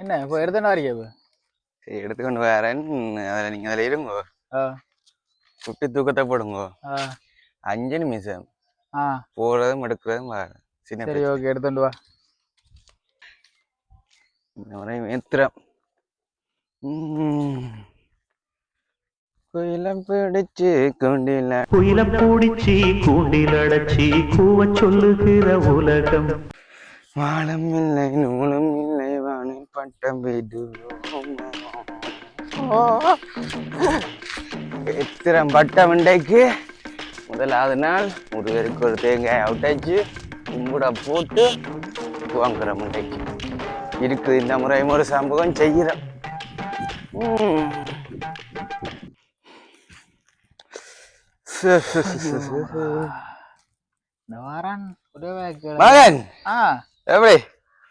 என்ன இப்போ எடுத்துன்னு வரீங்க இப்போ? சரி எடுத்துக்கொண்டு வரேன் அதில் நீங்கள் அதில் இருங்கோ. ஆ. சுட்டி தூக்கத்தை போடுங்கோ. ஆ. அஞ்சு நிமிஷம். ஆ. போகிறதும் எடுக்கிறதும் வரேன் சின்ன சரி. ஓகே எடுத்துட்டு வா. இந்த முறை மேத்திரம் குயிலம் பிடிச்சு கொண்டில. குயில பூடிச்சி கூண்டில் அடைச்சி கூவ சொல்லுகிற உலகம். வானம் இல்லை நூலும் இல்லை. வானில் பட்டம் எத்திரம் பட்டம் இன்றைக்கு முதலாவது நாள் ஒருவருக்கு ஒரு தேங்காய் அவுட்டாச்சு. கும்பிட போட்டு வாங்குறோம் இன்றைக்கு இருக்குது இந்த முறையும் ஒரு சம்பவம் செய்கிறோம் ஒரே மகன்! எப்படி?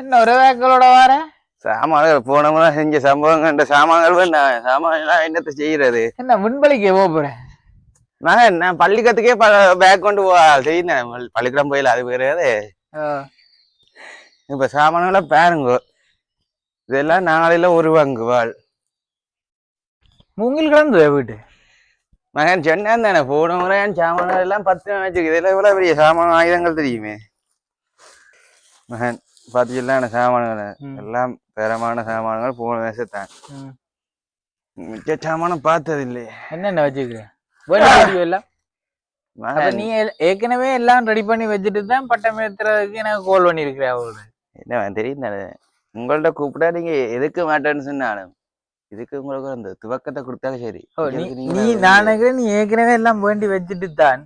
என்ன ஒரே வேக்கலோட வாரேன் சாமான்கள் போன முறை செஞ்ச சம்பவங்கள் இந்த சாமான்கள் வேண்டாம் சாமான்லாம் என்னத்தை செய்யறது? என்ன முன்பலிக்கு போக போறேன் மகன் நான் பள்ளிக்கத்துக்கே பேக் கொண்டு போவா செய்யணும் பள்ளிக்கூடம் போயில அது ஆ, இப்ப சாமான்களை பாருங்க. இதெல்லாம் நாளையில ஒரு வாங்குவாள் மூங்கில் கிடந்து வீட்டு? மகன் சொன்னான் தானே போன முறை சாமான்கள் எல்லாம் பத்து வச்சுக்கு இதெல்லாம் இவ்வளவு பெரிய சாமான ஆயுதங்கள் தெரியுமே. மகன். பாத்தீங்களா சாமான்கள். எல்லாம் தரமான சாமான்கள் போன வருஷத்தான். மிச்ச சாமானம் பார்த்ததில்லை என்னென்ன வச்சுக்கிறேன் நீ ஏற்கனவே எல்லாம் ரெடி பண்ணி வச்சுட்டு தான் பட்டம் ஏத்துறதுக்கு எனக்கு கால் பண்ணிருக்கிறேன் அவங்களோட என்ன தெரியும் தானே. உங்கள்ட்ட கூப்பிட்டா நீங்க எதுக்கு மாட்டேன்னு சொன்னாலும் இதுக்கு உங்களுக்கு அந்த துவக்கத்தை கொடுத்தாலும் சரி. நீ இதுக்கு நீ நீங்களா நானுக்கு நீ ஏற்கனவே எல்லாம் வேண்டி வச்சுட்டு தான்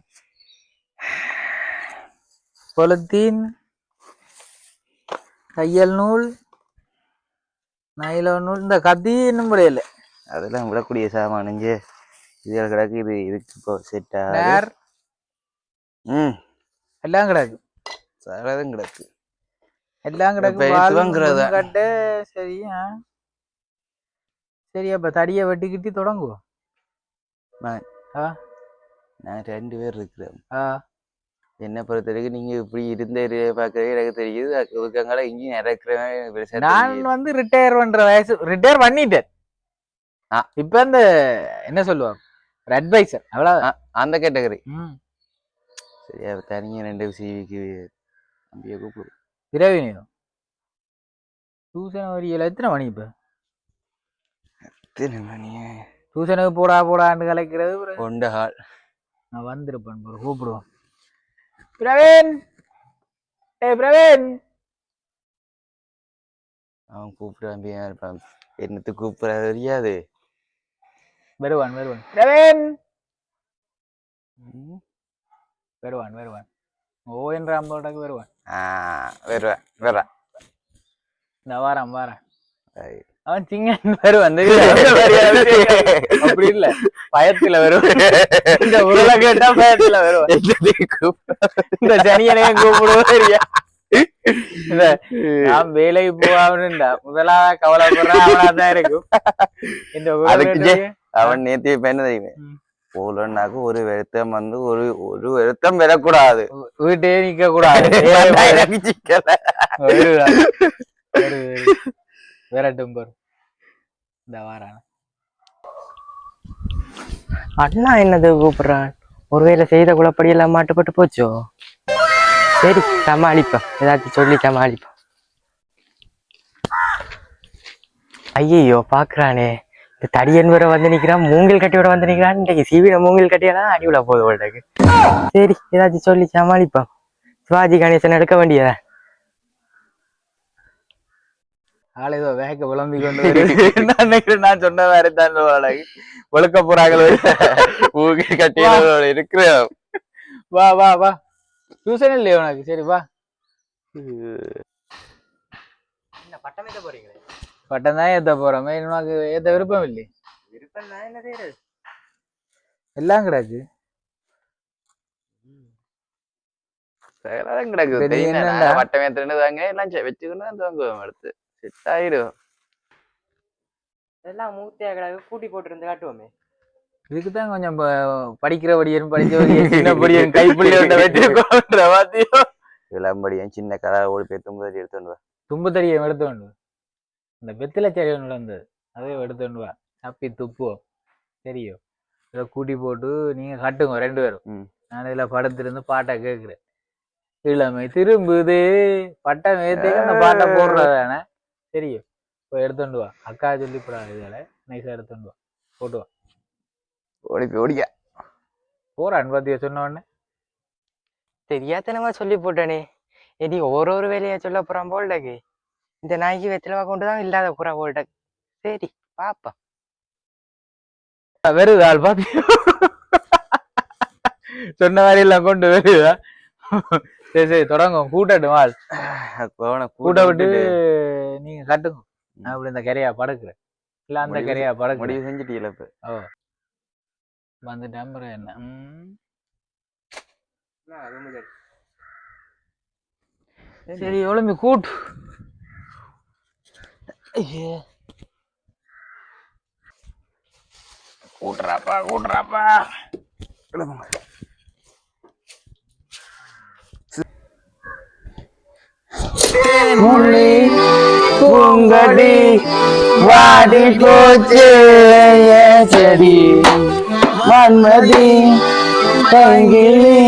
பொலத்தீன் தையல் நூல் நைலோ நூல் இந்த கத்தி இன்னும் முடியல அதெல்லாம் விடக்கூடிய சாமான் இங்கே. இது கிடக்கு இது இதுக்கு இப்போ செட் ஆகுது. ம். எல்லாம் கிடக்கு. சகலதும் கிடக்கு. எல்லாம் கிடக்கு? கட்டு சரி ஆ. சரி அப்ப தடியை வெட்டிக்கிட்டி தொடங்குவோம். நான் ரெண்டு பேர் இருக்கிறோம். ஆ. என்ன பொறுத்த வரைக்கும் நீங்க இப்படி இருந்த பார்க்கவே எனக்கு தெரியுது. அதுக்காங்கள இங்கேயும் இறக்குறவன் பெருசா நான். வந்து ரிட்டையர் பண்ற வயசு ரிட்டையர் பண்ணிட்டேன். இப்ப இந்த என்ன சொல்லுவாங்க? ஒரு அட்வைசர் அவ்வளவு அந்த கேட்டகரி சரியா தனியாக ரெண்டு சிவிக்கு அப்படியே கூப்பிடு. இரவினியம் டியூஷன் வரியல எத்தனை மணி இப்ப? எத்தனை மணியே டியூஷனுக்கு போடா போடான்னு கலைக்கிறது ஒரு- கொண்ட ஹால் நான் வந்திருப்பேன் ஒரு கூப்பிடுவோம். பிரவீன் ஏய் பிரவீன் அவன் கூப்பிடாம இருப்பான். என்னத்து கூப்பிட தெரியாது. வருவான் வருவான். பிரவீன். வருவான் வருவான். ஓ என்ற அம்போட்டாக்கு வருவான். ஆ வருவேன் வரேன் இந்த வாரம் வாரம் அவன் சிங்கன் வருவான் அப்படி இல்ல. பயத்துல வருவான். இந்த உருளை கேட்டா பயத்துல வருவான். இந்த சனியனையும் கூப்பிடுவோம் நான் கவலைப்படுறேன் அவனா தான் இருக்கும். இந்த அவன் நேத்தி இப்ப என்ன தெரியுமே. போலன்னாக்க ஒரு வருத்தம் வந்து ஒரு ஒரு வருத்தம் வரக்கூடாது வீட்டே நிக்க கூடாது விரட்டும் பாரு இந்த வாரான அண்ணா என்னது கூப்பிடுறான்? ஒருவேளை செய்த குழப்படியெல்லாம் மாட்டுப்பட்டு போச்சோ? சரி சமாளிப்போம். ஏதாச்சும் சொல்லி சமாளிப்போம். ஐயையோ பாக்குறானே. இந்த தடியன் வர வந்து நிக்கிறான் மூங்கில் கட்டியோட வந்து நிக்கிறான். இன்றைக்கு மூங்கில் கட்டியெல்லாம் அடிவிட போகுது உடனே சரி ஏதாச்சும் சொல்லி சமாளிப்போம். சிவாஜி கணேசன் எடுக்க வேண்டியதா? ஆள் ஏதோ வேக விளம்பி கொண்டு நினைக்கிறேன்? நான் சொன்ன வேற தான் ஒழுக்க போறாங்களோ மூங்கில் கட்டியோட இருக்கிறோம். வா வா வா. டியூஷன் இல்லையா உனக்கு? சரி வா. பட்டம் ஏத்த போறீங்களே? பட்டம் தான் ஏத்த போறோமே. உனக்கு ஏத்த விருப்பம் இல்லை விருப்பம் என்ன செய்யறது எல்லாம் கிடக்கு? நாங்க வட்டம் ஏத்துறது தாங்க எல்லாம் வச்சுக்கணும் தான் தூங்குவோம் அடுத்து. செட் ஆயிடும் எல்லாம் மூத்தையா கிடக்கு கூட்டி போட்டு காட்டுவோமே. இதுக்கு தான் கொஞ்சம் படிக்கிற படியன் படிச்ச படியன் சின்ன படியன் கைப்பிள்ளை ஒன்றை வச்சிருக்கோன்ற வாத்தியம். சின்ன கதை ஓடி போய் தும்பதி எடுத்துட்டு வா. தும்பு தடியை எடுத்து கொண்டு இந்த வெத்தில செடி ஒன்று இருந்தது அதையும் எடுத்துட்டு வா. சப்பி துப்புவோம் தெரியும். இதை கூட்டி போட்டு நீங்க கட்டுங்க ரெண்டு பேரும். நான் இதில் படுத்திருந்து பாட்டை கேட்குறேன். இளமை திரும்புது. பட்டம் ஏற்றிக்க அந்த பாட்டை போடுறதானே? தெரியும். இப்போ எடுத்துட்டு வா. அக்கா சொல்லி போடாது இதில் நைஸாக எடுத்துட்டு வா. போட்டு வா. ஓடி போய் ஓடிக்க. போறான் பாத்தியா சொன்ன உடனே. தெரியாதனமா சொல்லி போட்டனே. எடி ஒரு ஒரு வேலையை சொல்ல போறான் போல்டக்கு. இந்த நாய்க்கு வெத்திலவா கொண்டு தான் இல்லாத புறா போல்டக்கு சரி பாப்பா. வருது ஆள் பாத்தியா? சொன்ன மாதிரி எல்லாம் கொண்டு வருதா? சரி சரி தொடங்கும். கூட்டட்டும் ஆள் போன கூட்ட விட்டு நீங்க கட்டுங்க. நான் இப்படி இந்த கரையா படுக்கிறேன். இல்ல அந்த கரையா படுக்கிறேன். முடிவு செஞ்சுட்டீங்களா இப்ப ஓ. வந்துட்டேன் அப்புறம் என்ன. சரி எவ்வளவு கூட்டு. கூட்டுறாப்பா கூட்டுறாப்பா. முள்ளி பூங்கடி வாடி போச்சு செடி. மன்மதி கைகிளி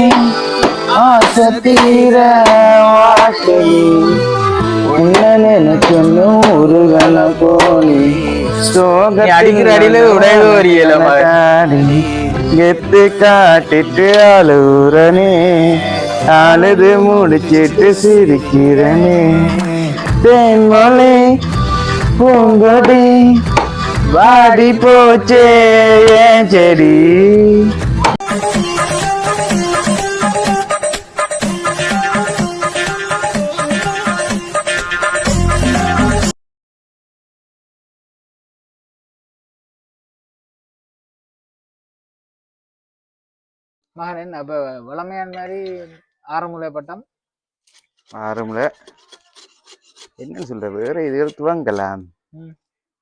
ஆசை தீர நினைச்சு நூறு கண நீ அடிக்கிற அடியில உடையவே வரியல கெத்து காட்டிட்டு அழுகுறனே. அழுது முடிச்சிட்டு சிரிக்கிறனே. தேன்மொழி பூங்கொடி வாடி போச்சே என் செடி. மகன் என்ன அப்ப வளமையான மாதிரி ஆரமுலை பட்டம் ஆரம்பல என்னன்னு சொல்ற வேற இது துவங்கலாம். ம்.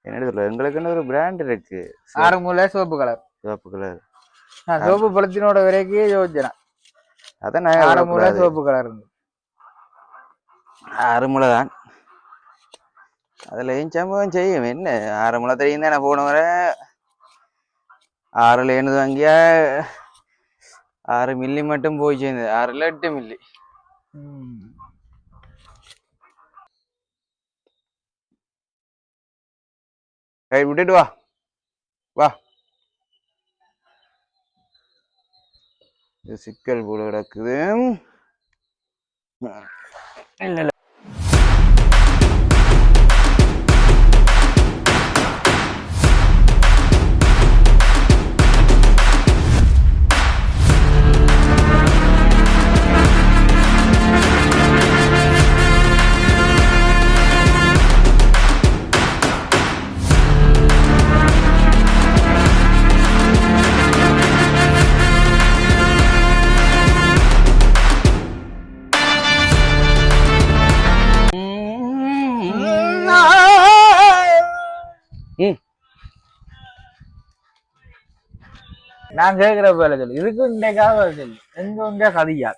என்ன சொல்ற எங்களுக்குன்னு ஒரு பிராண்ட் இருக்கு. ஆரமுலை சிவப்பு கலர் சிவப்பு கலர் நான் சிவப்பு பழத்தினோட விலைக்கே யோசிச்சேன் அதான் நான் ஆரமுலை சிவப்பு கலர் இருந்து. தான். அதுல ஏன் சம்பவம் செய்யும். என்ன ஆறுமுளை தெரியும் தானே போன வர ஆறுல என்னது வாங்கியா? ஆறு மில்லி மட்டும் போய் சேர்ந்தது. ஆறுல எட்டு மில்லி ஏய் விட்டுட்டு வா வா இது சிக்கல் போல கிடக்குது இல்லை நான் கேக்குற வேலை சொல்லு. இதுக்கு இன்றைக்காக வேலை சொல்லு. எங்க உண்டே கதியா?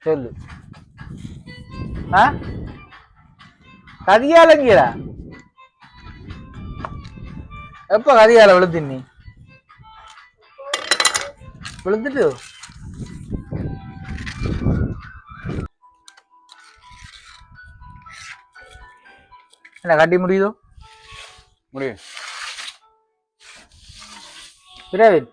சொல்லு. ஆ? கதியாலங்கிறா? எப்ப கதியால விழுத்து நீ? விழுந்துட்டு? என்ன கட்டி முடியுதோ? முடியும். பிரவீன்.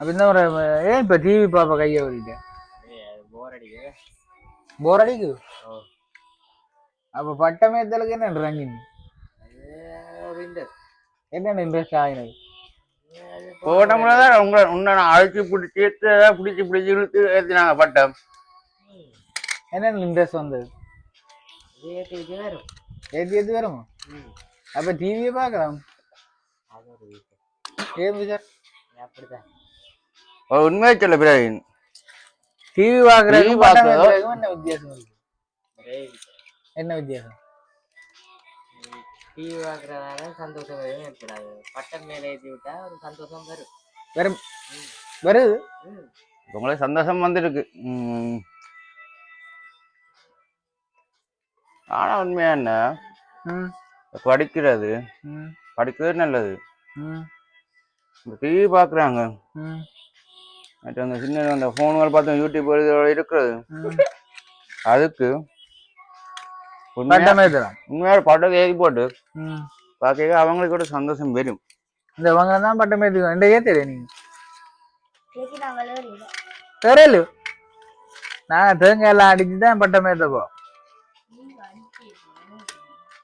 அப்ப இந்த ஒரு ஏன் இப்ப டிவி பாப்பா கைய ஓடிட்டேன் போர் அடிக்குது. அப்ப பட்டமேத்தலுக்கு என்ன ரங்கின்? என்ன இன்ட்ரெஸ்ட் ஆகினது போட்டோம்ல தான் உங்களை உன்னை நான் அழைச்சி பிடிச்சி பிடிச்சி பிடிச்சி இழுத்து ஏற்றினாங்க பட்டம். என்ன இன்ட்ரெஸ்ட் வந்தது? ஏத்தி ஏத்தி வருமா. அப்ப டிவியை பார்க்கலாம் ஏன் உண்மையை சொல்ல பிரவீன் டிவி ஏத்துறதுக்கும் என்ன வித்தியாசம் என்ன வித்தியாசம்? டிவி பார்க்கறதால சந்தோஷம் எதுவும் ஏற்படாது. பட்டம் மேலே ஏற்றி விட்டா ஒரு சந்தோஷம் வரும். வரும். வருது. உங்களுக்கு சந்தோஷம் வந்திருக்கு. ஆனா உண்மையா என்ன? படிக்கிறது. படிக்கிறது நல்லது. டிவி பார்க்குறாங்க ம். மற்ற அந்த சின்ன அந்த ஃபோன்கள் பார்த்தோம் யூடியூப் இதோட இருக்கிறது. அதுக்கு பட்டமே உண்மையாக பட்டத்தை ஏறி போட்டு ம். பார்க்க அவங்களுக்கு கூட சந்தோஷம் வரும் இந்த இவங்க தான் பட்டமே தரும் இந்த ஏத்தே நீங்க தெரியல நாங்க தேங்காய் எல்லாம் அடிச்சு தான் பட்டமே தப்போம்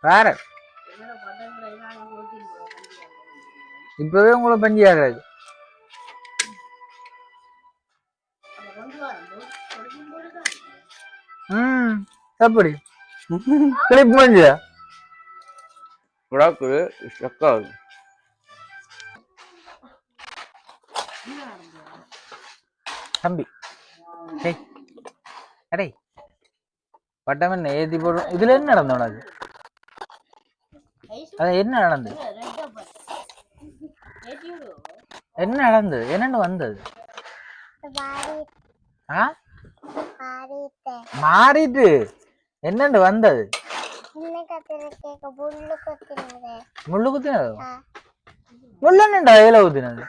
வேற இப்பவே உங்களை பஞ்சி ஆகாது. ம் எப்படி கிளிப் முடிஞ்சா விடாக்கு ஸ்டக்காகுது தம்பி டேய் அடே பட்டம் என்ன ஏத்தி போடும் இதுல என்ன நடந்து உனக்கு? அது என்ன நடந்தது? என்ன நடந்தது? என்னன்னு வந்தது? ஆ? மாறிட்டு? என்னண்டு வந்தது? முள்ளு குத்தினது முள்ளு என்னண்டா ஏல குத்தினது?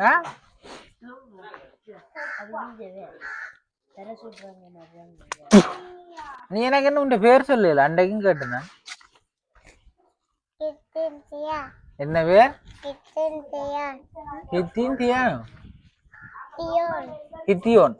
ஆ. நீ எனக்கு என்ன உன் பேர் சொல்லல? அன்றைக்கும் கேட்டேன் என்ன பேர் கித்தின் தியானோ கித்தியோன்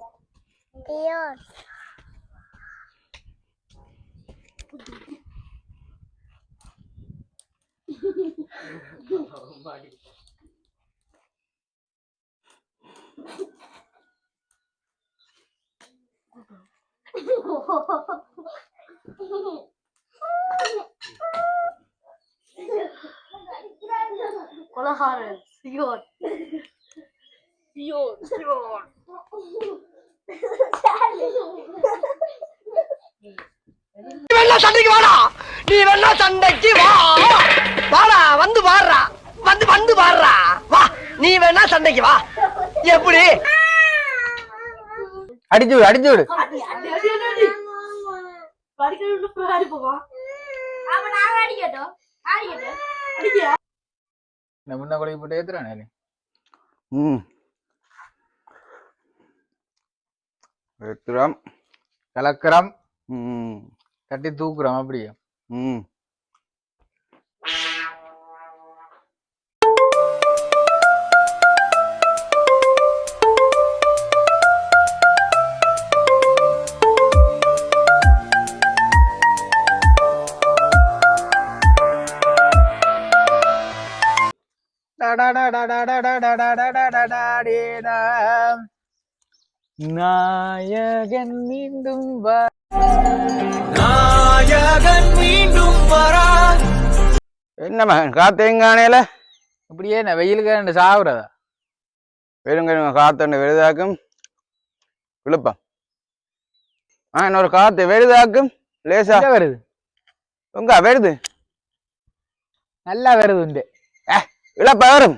கொலகாரன் சியோன். சியோன் சியோன். வேணா சண்டைக்கு வாடா. நீ வேணா சண்டைக்கு வா. வாடா வந்து பாடுறா வந்து வந்து பாடுறா வா நீ வேணா சண்டைக்கு வா. எப்படி? அடிச்சு விடு அடிச்சு விடு. அப்ப நாங்க அடிக்கட்டும் அடிக்கட்டும் அடிக்க நான் முன்ன கொலை போட்டு ஏத்துறானே ம் எத்துறாம் கலக்கிறோம் ம் கட்டி தூக்குறோம் அப்படியே ம் நாயகன் மீண்டும் வா என்ன மகன் காத்தேங்கானேல அப்படியே நான் வெயிலுக்கு ரெண்டு சாவுறதா வெறுங்க காத்தண்டு வெறுதாக்கும் விழுப்பம் ஆ இன்னொரு காத்து வெறுதாக்கும் லேசா வருது உங்க வருது நல்லா வருது உண்டு இழப்ப வரும்